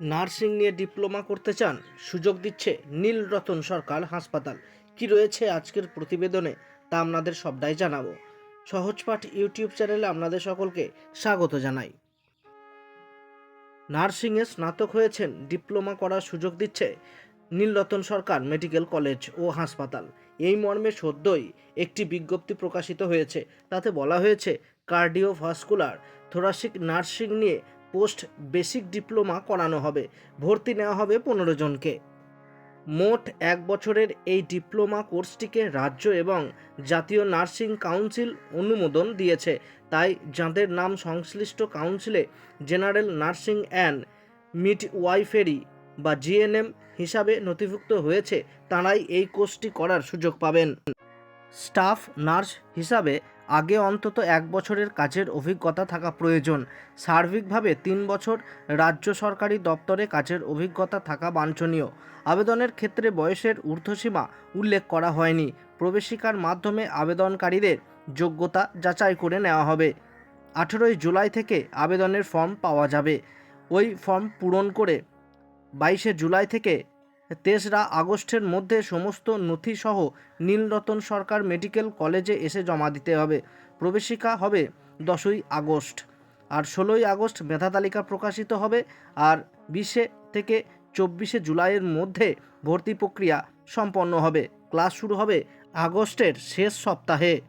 Nursing নিয়ে diploma করতে চান, সুযোগ দিচ্ছে নীলরতন সরকার হাসপাতাল। কি রয়েছে আজকের প্রতিবেদনে তা আপনাদের সবটাই জানাব। সহজপাঠ ইউটিউব চ্যানেলে আপনাদের সকলকে স্বাগত জানাই। নার্সিংয়ে স্নাতক হয়েছেন, ডিপ্লোমা করার সুযোগ দিচ্ছে নীলরতন সরকার মেডিকেল কলেজ ও হাসপাতাল। এই মর্মে সদ্যই একটি বিজ্ঞপ্তি প্রকাশিত হয়েছে। তাতে বলা হয়েছে, কার্ডিওভাস্কুলার, থোরাসিক নার্সিং নিয়ে পোস্ট বেসিক ডিপ্লোমা করানো হবে। ভর্তি নেওয়া হবে পনেরো জনকে। মোট এক বছরের এই ডিপ্লোমা কোর্সটিকে রাজ্য এবং জাতীয় নার্সিং কাউন্সিল অনুমোদন দিয়েছে। তাই যাঁদের নাম সংশ্লিষ্ট কাউন্সিলে general nursing and midwifery বা জিএনএম হিসাবে নথিভুক্ত হয়েছে, তাঁরাই এই কোর্সটি করার সুযোগ পাবেন। স্টাফ, নার্স হিসাবে আগে অন্তত এক বছরের কাজের অভিজ্ঞতা থাকা প্রয়োজন। সার্বিকভাবে তিন বছর রাজ্য সরকারি দপ্তরে কাজের অভিজ্ঞতা থাকা বাঞ্ছনীয়। আবেদনের ক্ষেত্রে বয়সের ঊর্ধ্বসীমা উল্লেখ করা হয়নি। প্রবেশিকার মাধ্যমে আবেদনকারীদের যোগ্যতা যাচাই করে নেওয়া হবে। আঠেরোই জুলাই থেকে আবেদনের ফর্ম পাওয়া যাবে। ওই ফর্ম পূরণ করে বাইশে জুলাই থেকে তেসরা আগস্টের মধ্যে সমস্ত নথিসহ নীলরতন সরকার মেডিকেল কলেজে এসে জমা দিতে হবে। প্রবেশিকা হবে দশই আগস্ট। আর ষোলোই আগস্ট মেধা তালিকা প্রকাশিত হবে আর বিশে থেকে চব্বিশে জুলাইয়ের মধ্যে ভর্তি প্রক্রিয়া সম্পন্ন হবে। ক্লাস শুরু হবে আগস্টের শেষ সপ্তাহে।